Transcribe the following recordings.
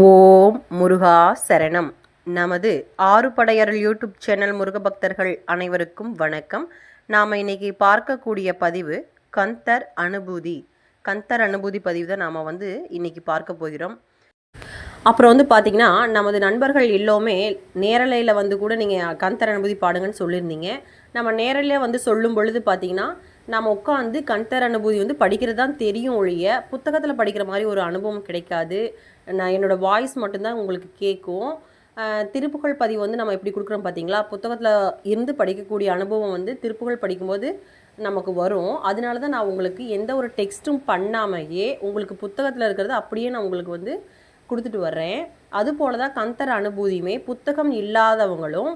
ஓம் முருகா சரணம். நமது ஆறுபடையருள் YouTube channel முருகபக்தர்கள் அனைவருக்கும் வணக்கம். நாம் இன்னைக்கு பார்க்கக்கூடிய பதிவு கந்தர் அனுபூதி. கந்தர் அனுபூதி பதிவு தான் நாம் வந்து இன்னைக்கு பார்க்க போகிறோம். அப்புறம் வந்து பார்த்திங்கன்னா நமது நண்பர்கள் எல்லோருமே நேரலையில் வந்து கூட நீங்கள் கந்தர் அனுபூதி பாடுங்கன்னு சொல்லியிருந்தீங்க. நம்ம நேரலையில் வந்து சொல்லும் பொழுது பார்த்தீங்கன்னா நம்ம உட்காந்து கந்தர் அனுபூதி வந்து படிக்கிறது தான் தெரியும் ஒழிய புத்தகத்தில் படிக்கிற மாதிரி ஒரு அனுபவம் கிடைக்காது. நான் என்னோடய வாய்ஸ் மட்டும்தான் உங்களுக்கு கேட்கும் திருப்புகழ் பதிவு வந்து நம்ம எப்படி கொடுக்குறோம் பார்த்தீங்களா? புத்தகத்தில் இருந்து படிக்கக்கூடிய அனுபவம் வந்து திருப்புகழ் படிக்கும்போது நமக்கு வரும். அதனால தான் நான் உங்களுக்கு எந்த ஒரு டெக்ஸ்ட்டும் பண்ணாமையே உங்களுக்கு புத்தகத்தில் இருக்கிறது அப்படியே நான் உங்களுக்கு வந்து கொடுத்துட்டு வர்றேன். அதுபோல தான் கந்தர் அனுபூதியுமே புத்தகம் இல்லாதவங்களும்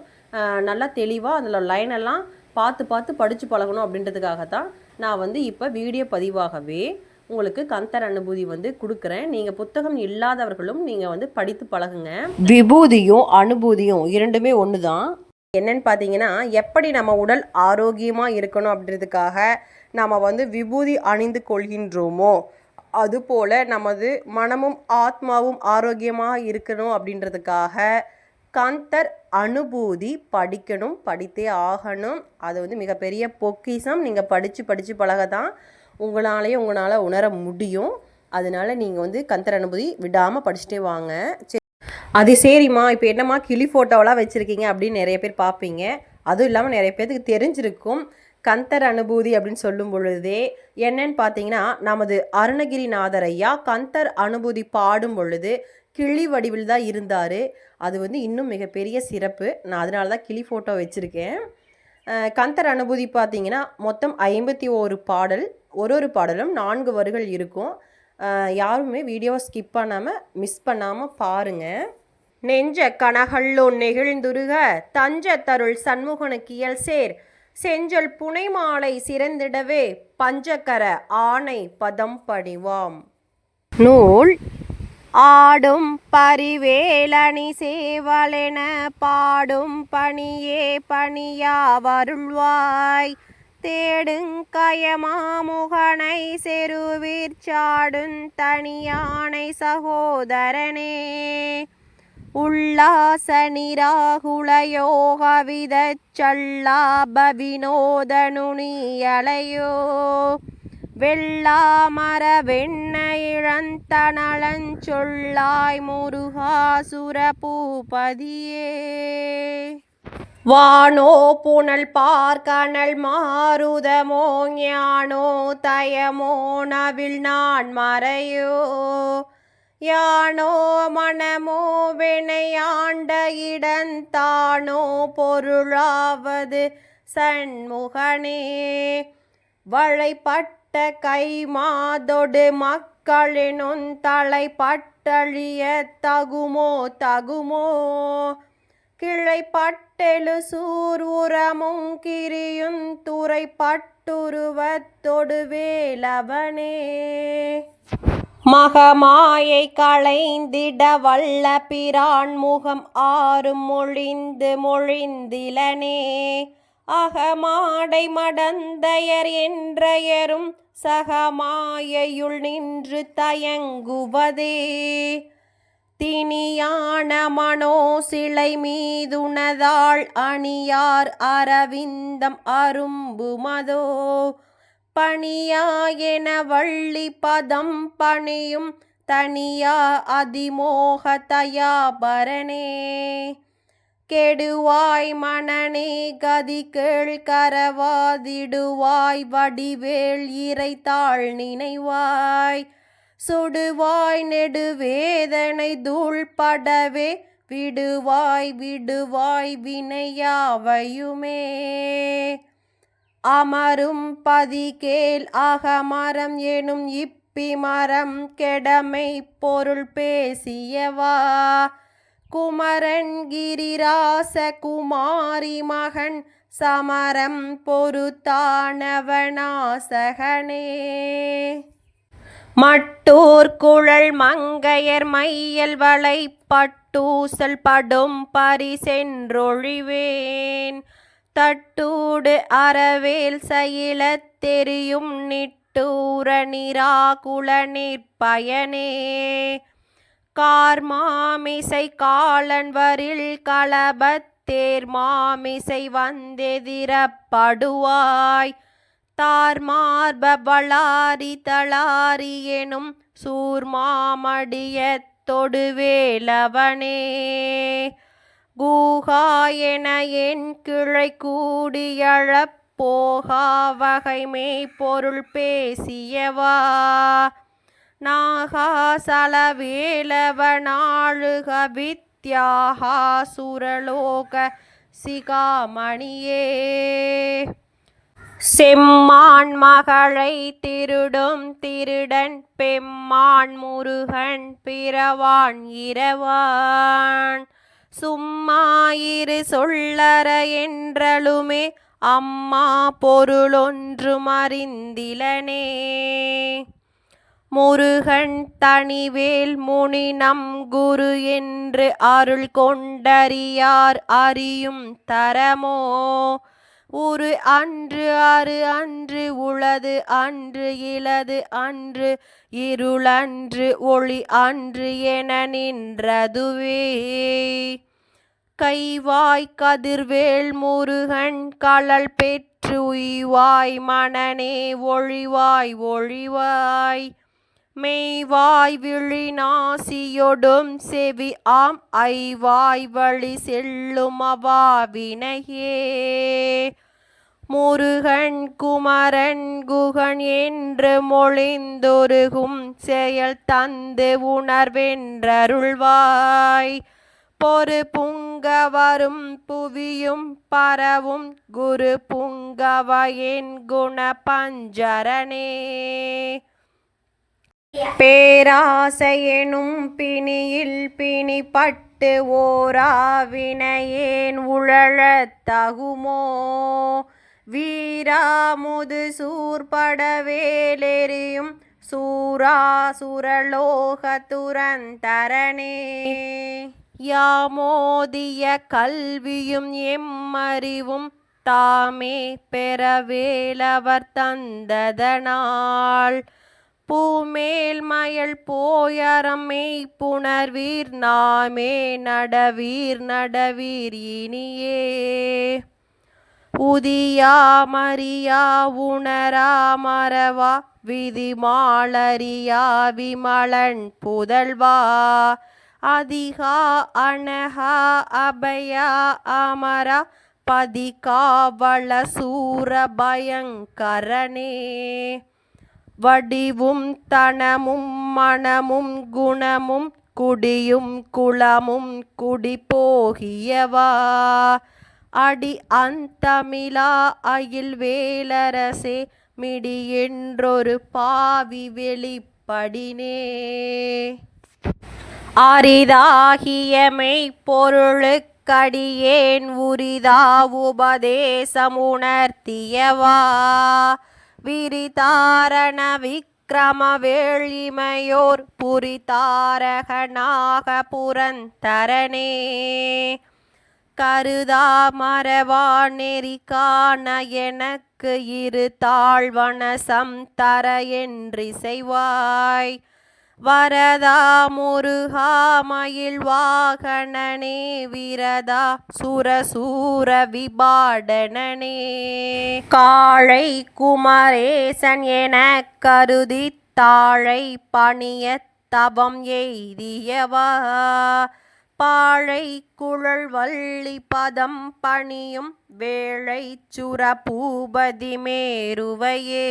நல்லா தெளிவாக அதில் லைன் எல்லாம் பார்த்து பார்த்து படித்து பழகணும் அப்படின்றதுக்காக தான் நான் வந்து இப்போ வீடியோ பதிவாகவே உங்களுக்கு கந்தர் அனுபூதி வந்து கொடுக்குறேன். நீங்கள் புத்தகம் இல்லாதவர்களும் நீங்கள் வந்து படித்து பழகுங்க. விபூதியும் அனுபூதியும் இரண்டுமே ஒன்று தான் என்னன்னு பார்த்தீங்கன்னா எப்படி நம்ம உடல் ஆரோக்கியமாக இருக்கணும் அப்படின்றதுக்காக நாம் வந்து விபூதி அணிந்து கொள்கின்றோமோ அதுபோல் நமது மனமும் ஆத்மாவும் ஆரோக்கியமாக இருக்கணும் அப்படின்றதுக்காக கந்தர் அனுபூதி படிக்கணும் படித்தே ஆகணும். அது வந்து மிகப்பெரிய பொக்கிஷம். நீங்கள் படித்து படித்து பழக தான் உங்களாலேயே உங்களால் உணர முடியும். அதனால நீங்கள் வந்து கந்தர் அனுபூதி விடாமல் படிச்சுட்டே வாங்க. சரி அது சரிம்மா இப்போ என்னம்மா கிளி ஃபோட்டோவெல்லாம் வச்சுருக்கீங்க அப்படின்னு நிறைய பேர் பார்ப்பீங்க அதுவும் இல்லாமல் நிறைய பேருக்கு தெரிஞ்சிருக்கும். கந்தர் அனுபூதி அப்படின்னு சொல்லும் பொழுதே என்னன்னு பார்த்தீங்கன்னா நமது அருணகிரிநாதர் ஐயா கந்தர் அனுபூதி பாடும் பொழுது கிளி வடிவில் தான் இருந்தார். அது வந்து இன்னும் மிகப்பெரிய சிறப்பு. நான் அதனால தான் கிளி ஃபோட்டோ வச்சுருக்கேன். கந்தர் அனுபூதி பார்த்தீங்கன்னா மொத்தம் ஐம்பத்தி ஓரு பாடல் ஒரு ஒரு பாடலும் நான்கு வரிகள் இருக்கும். யாருமே வீடியோவை ஸ்கிப் பண்ணாமல் மிஸ் பண்ணாமல் பாருங்கள் நெஞ்ச கனகல்லோ நெகிழ்ந்துருக தஞ்ச தருள் சண்முகனுக்கியல் சேர் செஞ்சல் புனை மாலை சிறந்திடவே பஞ்சக்கர ஆணை பதம் படிவாம் நூல் ஆடும் பரிவேலணி சேவலென பாடும் பணியே பணியா வருள்வாய் தேடுங்கயமாமுகனை செருவிற் சாடும் தனியானை சகோதரனே. உல்லாச நிராகுலயோகவிதச் சல்லாப வினோதனுனியலையோ வெள்ளாமர வெண்ண இழந்தனளஞ்சொல்லாய் முருகாசுர பூபதியே வானோ புனல் பார்க்கனல் மாருதமோ ஞானோ தயமோ நவில் நான் மறையோ. யானோ மனமோ வினையாண்ட இடந்தானோ பொருளாவது சண்முகனே. பட்ட கை மாதொடு மக்களினும் தலை பட்டழிய தகுமோ தகுமோ? கிளை பட்டெழு சூர் உரமும் கிரியும் துறைப்பட்டுருவத்தொடு வேலவனே மகமாயை களைந்திட வல்ல பிரான் முகம் ஆறும் மொழிந்து மொழிந்திலனே. அகமாடை மடந்தையர் என்றையரும் சகமாயையுள் நின்று தயங்குவதே. திணியான மனோ சிலை மீதுனதாள் அணியார் அரவிந்தம் அரும்புமதோ. பணியாயென வள்ளி பதம் பணியும் தனியா அதிமோக தயாபரணே கெடுவாய் மணனே கதி கேள் கரவாதிடுவாய் வடிவேள் இறைத்தாள் நினைவாய். சுடுவாய் நெடுவேதனை தூள் படவே விடுவாய் விடுவாய் வினையாவையுமே. அமரும் பதிகேல் அகமரம் எனும் இப்பி மரம் கெடமை பொருள் பேசியவா. குமரன் கிரிராச குமாரி மகன் சமரம் பொறுத்தானவனாசகனே. மட்டூர் குழல் மங்கையர் மையல் வளை பட்டூசல் படும் பரிசென்றொழிவேன். தட்டூடு அறவேல் சயிலத் தெரியும் நிட்டூர நிராகுல நிற்பயனே. கார்மாமிசை காலன்வரில் களபத்தேர் மாமிசை வந்தெதிரப்படுவாய். தார்மார்ப வளாரி தளாரி எனும் சூர்மாமடிய தொடுவேலவனே கூகா என என் கிளை கூடியழப் போகா வகைமை பொருள் பேசியவா. நாகா வித்யாகா சுரலோக சிகாமணியே. செம்மான் மகளை திருடும் திருடன் பெம்மான் முருகன் பிறவான் இரவான். சும்மாயிரு சொல்லற என்றலுமே அம்மா பொருளொன்று மறிந்திலனே. முருகன் தனிவேல் முனி நம் குரு என்று அருள் கொண்டறியார் அறியும் தரமோ? உரு அன்று அரு அன்று உளது அன்று இலது அன்று இருளன்று ஒளி அன்று என நின்றதுவே. கைவாய் கதிர்வேல் முருகன் களல் பெற்று உய்வாய் மணனே ஒழிவாய் ஒழிவாய். மெய்வாய் விழி நாசியொடும் செவி ஆம் ஐவாய் வழி செல்லும் அவாவினையே. முருகன் குமரன் குகன் என்று மொழிந்தொருகும் செயல் தந்து உணர்வென்றருள்வாய். பொறு புங்க வரும் புவியும் பரவும் குரு புங்கவ என் குண பஞ்சரனே. பேராசையெனும் பிணியில் பிணிப்பட்டு ஓராவினையேன் உழழத் தகுமோ? வீராமுது சூர்படவேலெறியும் சூராசுரலோக துரந்தரனே யாமோதிய கல்வியும் எம்மறிவும் தாமே பெறவேலவர் தந்ததனால். பூமேல் மயல் போயறமை புணர்வீர் நாமே நடவீர் நடவீர் இனியே. உதியா மரியா உணரா மறவா விதிமாளரியா விமலன் புதல்வா. அதிகா அனகா அபயா அமரா பதிகா சூர பயங்கரனே. வடிவும் தனமும் மனமும் குணமும் குடியும் குளமும் குடி போகியவா அடி அந்தமிழா அயில் வேலரசே மிடி என்றொரு பாவி வெளிப்படினே. அரிதாகிய மெய்ப்பொருளுக்கடியேன் உரிதா உபதேசம் உணர்த்தியவா விரிதாரண விக்கிரம வேளிமையோர் புரிதாரகனாக புரந்தரனே கருதா மரவா நெறி காண எனக்கு இரு தாழ்வனசம் தர என்றிசைவாய். வரதா முருகா மயில் வாகனனே விரதா சுரசூர விபாடனே காழை குமரேசன் என கருதி தாழை பணிய தவம் எய்தியவா. பாழை குழல் வள்ளி பதம் பணியும் வேளை சுர பூபதி மேருவையே.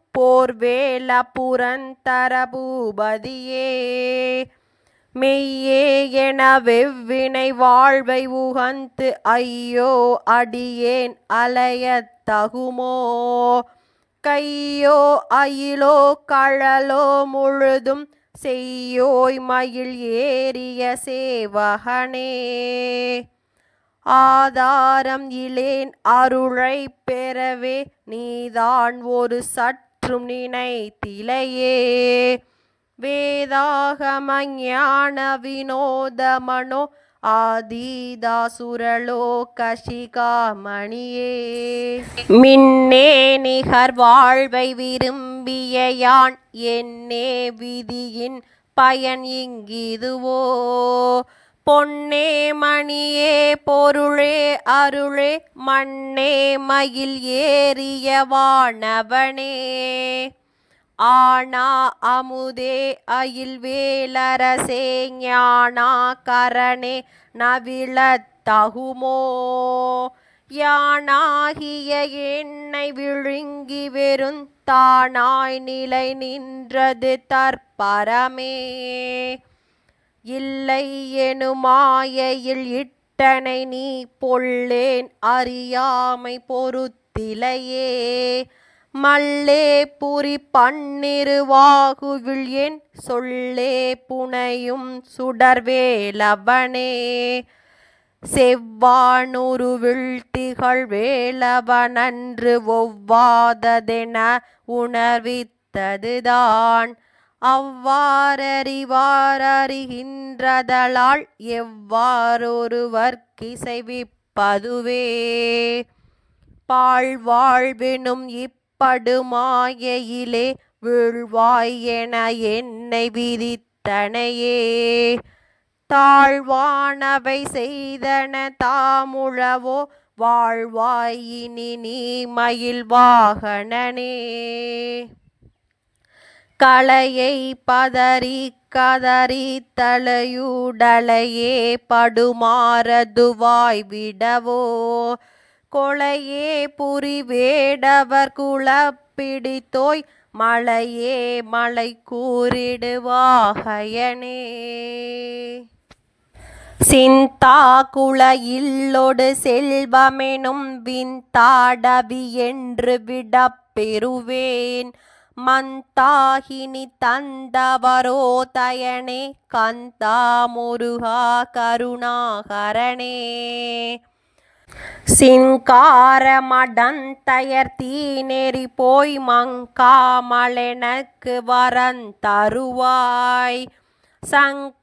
போர்வேல புரந்தரபூபதியே மெய்யே என வெவ்வினை வாழ்வை உகந்து ஐயோ அடியேன் அலையத் தகுமோ. கையோ அயிலோ கழலோ முழுதும் செய்யோய் மயில் ஏறிய சேவகனே. ஆதாரம் இலேன் அருளை பெறவே நீதான் ஒரு சற்றும் நினைத்திலையே. வேதாகமஞான வினோதமனோ வினோதமனோ ஆதிதாசுரலோ கஷிகாமணியே மின்னே நிகர் வாழ்வை விரும்பிய யான் என்னே விதியின் பயன் இங்கிதுவோ. பொன்னே மணியே பொருளே அருளே மண்ணே மயில் ஏறிய வானவனே. ஆனா அமுதே அயில் வேலரசே ஞானா கரணே நவிழத்தகுமோ யானாகிய என்னை விழுங்கி வெறும் தானாய் நிலை நின்றது தற்பரமே. இல்லை எனுமாயையில் இட்டனை நீ பொள்ளேன் அறியாமை பொறுத்திலையே. மல்லே புரி பன்னிருவாகுவில் என் சொல்லே புனையும் சுடர்வேலவனே. செவ்வானுருவில் திகழ் வேலவனன்று ஒவ்வாததென உணர்வித்ததுதான். அவ்வாறறிவாரறிகின்றதலால் எவ்வாறொருவர்க்கிசைவிப்பதுவே பாழ்வாழ்வினும் இப்படுமாயையிலே வீழ்வாய் என என்னை விதித்தனையே. தாழ்வானவை செய்தன தாமுழவோ வாழ்வாயினி நீ மயில் வாகனனே களையை பதறி கதறி தலையுடலையே படுமாறதுவாய் விடவோ? கொலையே புரிவேடவர் குளப்பிடித்தோய் மலையே மலை கூறிடுவாகயனே சிந்தா குளையில்லொடு செல்வமெனும் விந்தாடவி என்று விடப்பெறுவேன் மந்தாகினி தந்தவரோதயனே கந்தா முருகா கருணாகரனே சிங்காரமடந்தயர் தீநெறி போய் மங்காமலெனக்கு வரந்தருவாய் சங்கிராமசிகாவள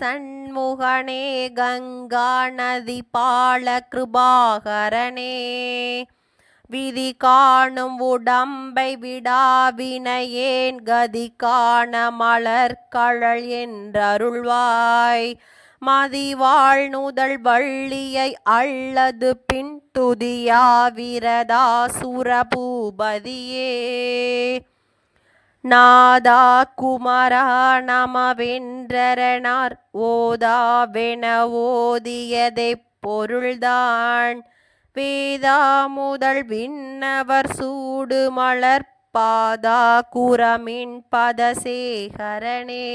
சண்முகனே கங்கா நதி பால கிருபாகரனே விதி காணும் உடம்பை விடாவினையேன் கதி காண மலர்கழல் என்றருள்வாய். மதிவாழ் நுதல் வள்ளியை அல்லது பின் துதியாவிரதா சுரபூபதியே. நாதா குமரா நமவென்றரனார் ஓதாவென ஓதியதை பொருள்தான். வேதா முதல் விண்ணவர் சூடு மலர் பாதா குரமின் பதசேகரனே.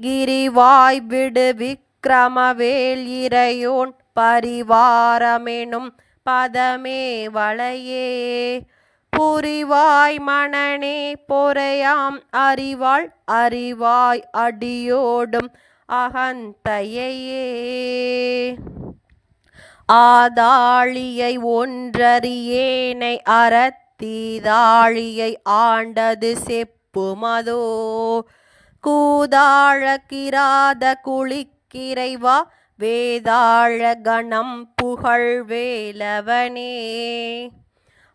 கிரிவாய் விடு விக்கிரமவேல் இறையோன் பரிவாரமெனும் பதமே வளையே. புரிவாய் மணனே பொறையாம் அறிவாள் அறிவாய் அடியோடும் அகந்தையே ஆதாளியை ஒன்றறியேனை அறத்தீதாழியை ஆண்டது செப்புமதோ. கூதாழ கிராத குளிக்கிறைவா வேதாழ கணம் புகழ் வேலவனே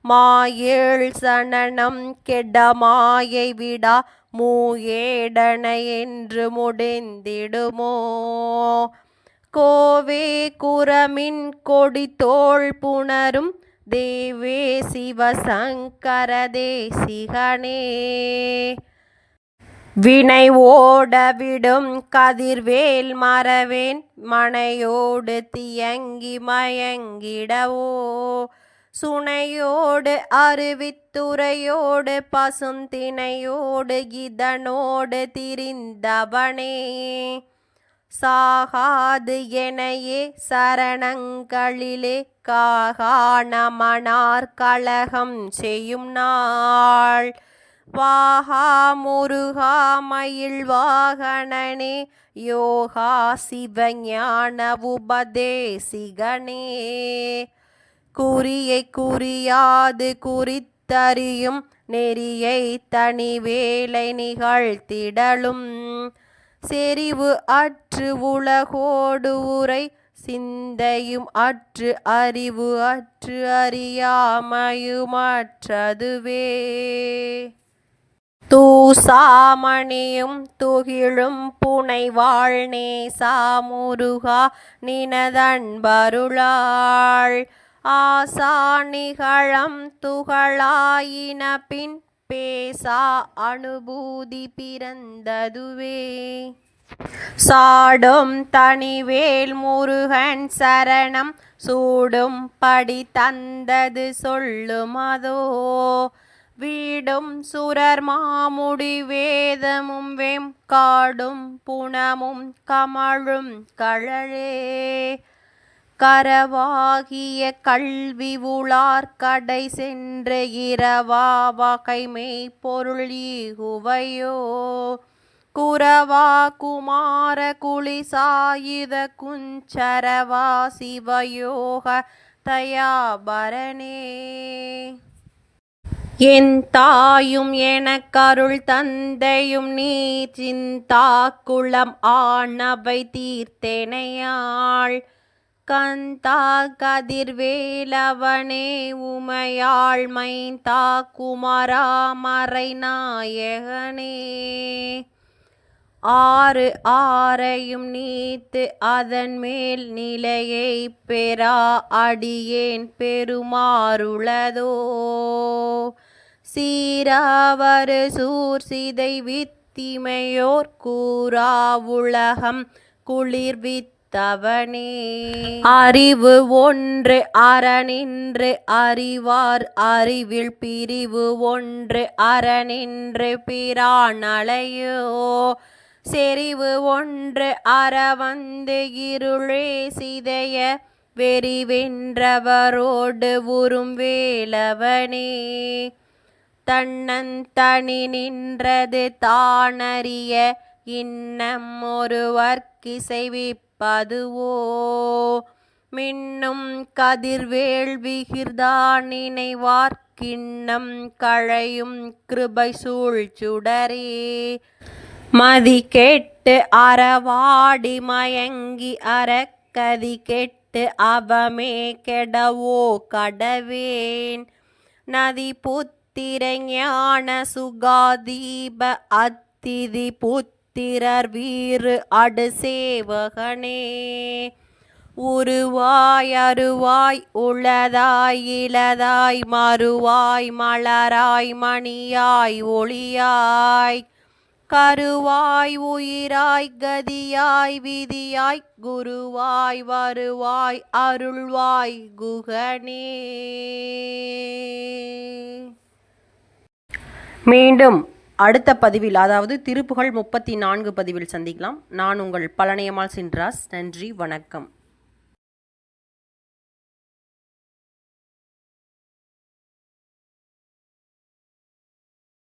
மாயேள் சனனம் கெடமாயை விடா மூயேடன என்று முடிந்திடுமோ. கோவே குரமின் கொடி தோள் புணரும். தேவே சிவசங்கர தேசிகனே வினை ஓடவிடும் கதிர்வேல் மறவேன். மனையோடு தியங்கி மயங்கிடவோ. சுனையோடு அருவித்துறையோடு பசுந்தினையோடு இதனோடு திரிந்தவனே. சாகாது எனையே சரணங்களிலே காகாணமனார் கழகம் செய்யும் நாள். வாகா முருகா மயில் வாகனனே யோகா சிவஞான உபதேசிகனே. குறியை குறியாது குறித்தறியும் நெறியை தனி வேலை நிகழ்த்திடலும். செறிவு அற்று உலகோடு உரை சிந்தையும் அற்று அறிவு அற்று அறியாமையுமற்றதுவே. தூசாமணியும் துகிழும் புனைவாள் நேசா முருகா நினதன்பருளாள். ஆசா நிகழம் துகளாயின பின் பேசா அனுபூதி பிறந்ததுவே. சாடும் தனிவேல் முருகன் சரணம் சூடும் படி தந்தது சொல்லுமதோ. வீடும் சுரர் மாமுடி வேதமும் வெம் காடும் புணமும் கமழும் கழலே. கரவாகிய கல்வி உளார் கடை சென்று இரவா வகைமை பொருள் ஈகுவையோ. குரவா குமார குளிசாயுத குஞ்சரவா சிவயோக தயாபரணே. என் தாயும் எனக்கருள் தந்தையும் நீ சிந்தா குளம் ஆனவை தீர்த்தெனையாள். கந்தா கதிர்வேலவனே உமையாள்மை தா குமராமரை நாயகனே ஆறு ஆரையும் நீத்து அதன் மேல் நிலையை பெறா அடியேன் பெருமாறுளதோ சீராவரு சூர் சிதை வித்திமையோர் கூறா உலகம் குளிர்வித்தவனே அறிவு ஒன்று அறனின்று அறிவார் அறிவில் பிரிவு ஒன்று அறனின்று பிரானலையோ. செறிவு ஒன்று அறவந்து இருளே சிதைய வெறிவென்றவரோடு உறும் வேலவனே. தன்னந்தனி நின்றது தானறிய இன்னம் நிற்பதுவோ மின்னும் கதிர்வேள் விகிர்தான் நினைவார்க்கிண்ணம் கழையும் கிருபை சூழ்ச்சுடரே மதி கெட்டு அறவாடி மயங்கி அறக்கதி கெட்டு அவமே கெடவோ கடவேன். நதி புத்திரஞான சுகாதீப அத்திதி புத் திறர் வீறு அடு சேவகனே உருவாய் அருவாய் உளதாய் இளதாய் மறுவாய் மலராய் மணியாய் ஒளியாய். கருவாய் உயிராய் கதியாய் விதியாய் குருவாய் வருவாய் அருள்வாய் குகனே. மீண்டும் அடுத்த பதிவில் அதாவது திருப்புகழ் முப்பத்தி நான்கு பதிவில் சந்திக்கலாம். நான் உங்கள் பழனியம்மாள் சின்ராஸ். நன்றி வணக்கம்.